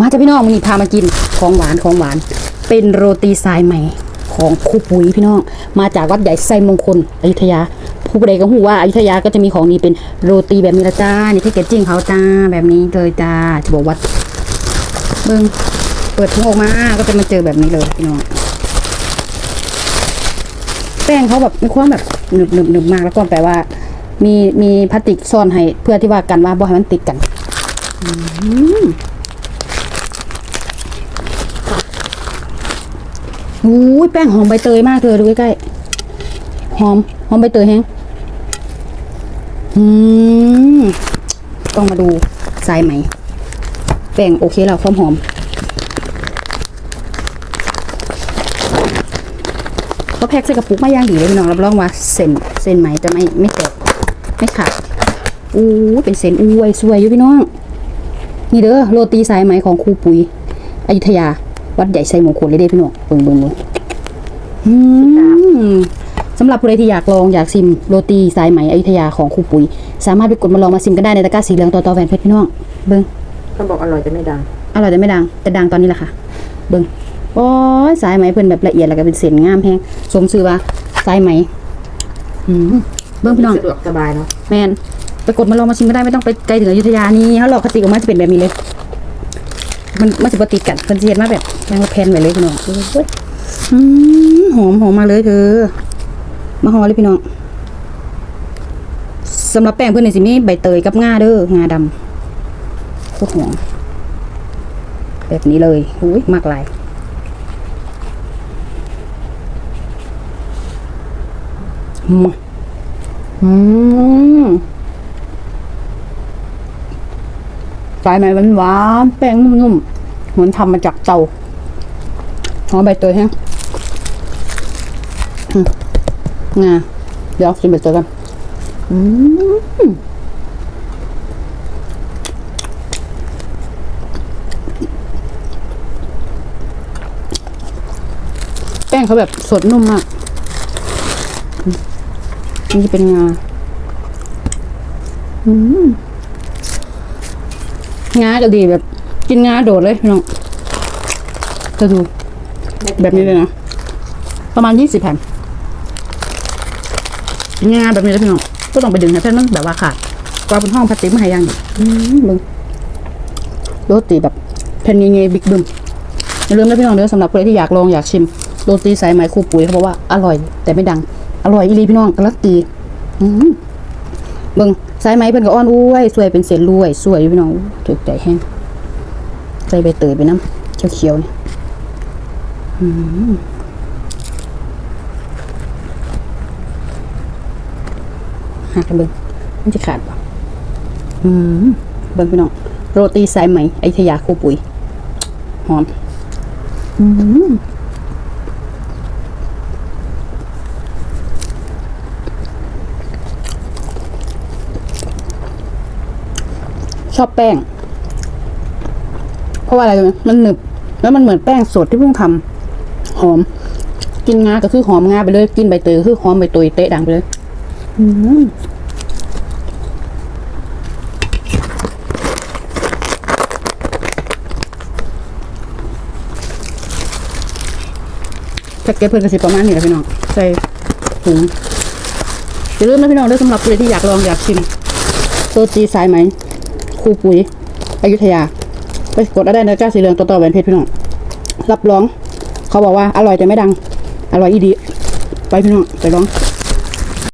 มาจ้ะพี่น้องวันนี้พามากินของหวานของหวาน เป็นโรตีสายใหม่ของครูปุ๋ยพี่น้อง มาจากวัดใหญ่ไซมงคลอยุธยา ผู้ใดก็หูว่าอยุธยาก็จะมีของดีเป็นโรตีแบบนี้ละจ้านี่ที่เกจจิ้งเขาจ้าแบบนี้เลยจ้าจะบอกว่าเบิ้งเปิดถุงออกมาก็จะมาเจอแบบนี้เลยพี่น้องแป้งเขาแบบมีความแบบหนึบหนึบหนึบมากแล้วก็แปลว่า มีมีพลาสติกซ่อนให้ เพื่อที่ว่ากันว่าบ่ให้มันติดกัน อืม อุ้ยแป้งหอมใบเตยมากเลยดูใกล้ๆหอมหอมใบเตยแฮงอืมต้องมาดูสายไหม แป้งโอเคแล้วความหอมเขาแพ็คใส่กระปุกมาย่างดีเลยพี่น้องรับรองว่าเส้นเส้นไหมจะไม่ไม่แตกไม่ขาดอู้เป็นเส้นอวยสวยอยู่พี่น้อง นี่เด้อโรตีสายไหมของครูปุ๋ยอยุธยา วัดใหญ่ไซมงคลเลยเด้อพี่น้องเบิ่งเบิ่งเบิ่งอืมสำหรับผู้ใดที่อยากลองอยากชิมโรตีสายไหมอยุธยาของครูปุ๋ย สามารถไปกดมาลองมาชิมกันได้ในตะกร้าสีเหลืองต่อต่อแหวนเพชรพี่น้องเบิ่งเขาบอกอร่อยแต่ไม่ดังอร่อยแต่ไม่ดังแต่ดังตอนนี้แหละค่ะ เบิ้งโอ้ยสายไหมเพิ่นแบบละเอียดแล้วก็เป็นเส้นงามแฮงสมชื่อว่าสายไหมอืมเบิ้งพี่น้องสะดวกสบายเนาะแมนไปกดมาลองมาชิมก็ได้ไม่ต้องไปไกลถึงอยุธยานี่เขาหลอกคติออกมาจะเป็นแบบนี้เลย มันมันจะปติดกันเพิ่นสิเฮ็ดมาแบบแมงมาแผ่นไว้เลยพี่น้องเอ้ยอืมหอมหอมมากเลยเธอ มาหอมเลยพี่น้องสำหรับแป้งเพิ่นนี่สิมีใบเตยกับงาเด้องาดำโคตรหอมแบบนี้เลยอุ้ยมากหลายอืม สายไหมหวานหวานๆแป้งนุ่มๆเหมือนทำมาจากเตาหอมใบเตยแฮะอืมงาเดี๋ยวชิมใบเตยกันอืมแป้งเขาแบบสดนุ่มมากอืมนี่เป็นงา อืม งาก็ดีแบบ กินงาโดดเลยพี่น้องจะดูแบบนี้เลยนะ ประมาณยี่สิบแผ่นกินงาแบบนี้เลยพี่น้องก็ต้องไปดึงให้แผ่นมันแบบว่าขาดกว่าบนห้องพลาสติกมาให้ยังอยู่อืมมึงโรตีแบบแผ่นเงี้ยๆบิ๊กบึมอย่าลืมนะพี่น้องเด้อสำหรับใครที่อยากลองอยากชิมโรตีสายไหมครูปุ๋ยเขาบอกว่าอร่อย แต่ไม่ดัง อร่อยอีหลีพี่น้องกระลักตีอืม เบิ่งสายไหมเพิ่นก็อ่อนอุ้ยสวยเป็นเส้นรวยสวยพี่น้องถูกใจแห้งใส่ใบเตยไปน้ำเขียวๆนี่อืมหักกันเบิ่งมันจะขาดป่ะเบิ่งพี่น้องโรตีสายไหมไอยุธยาคูปุ๋ยหอม ชอบแป้ง เพราะว่าอะไรรู้ไหมมันหนึบ แล้วมันเหมือนแป้งสดที่เพิ่งทำหอม กินงาก็คือหอมงาไปเลย กินใบเตยก็คือหอมใบเตยเตะดังไปเลย อืมแพ็กเกจเพิ่นกระสิประมาณนี้แหละพี่น้องใส่ถุงอย่าลืมนะพี่น้องเด้วยสำหรับใครที่อยากลองอยากชิมโซจีสายไหม ครูปุ๋ยอยุธยา ไปกดได้ในะจ้าสีเหลืองตัวต่อแหวนเพชรพี่น้องรับรอง เขาบอกว่าอร่อยแต่ไม่ดัง อร่อยอีดี ไปพี่น้องไปลอง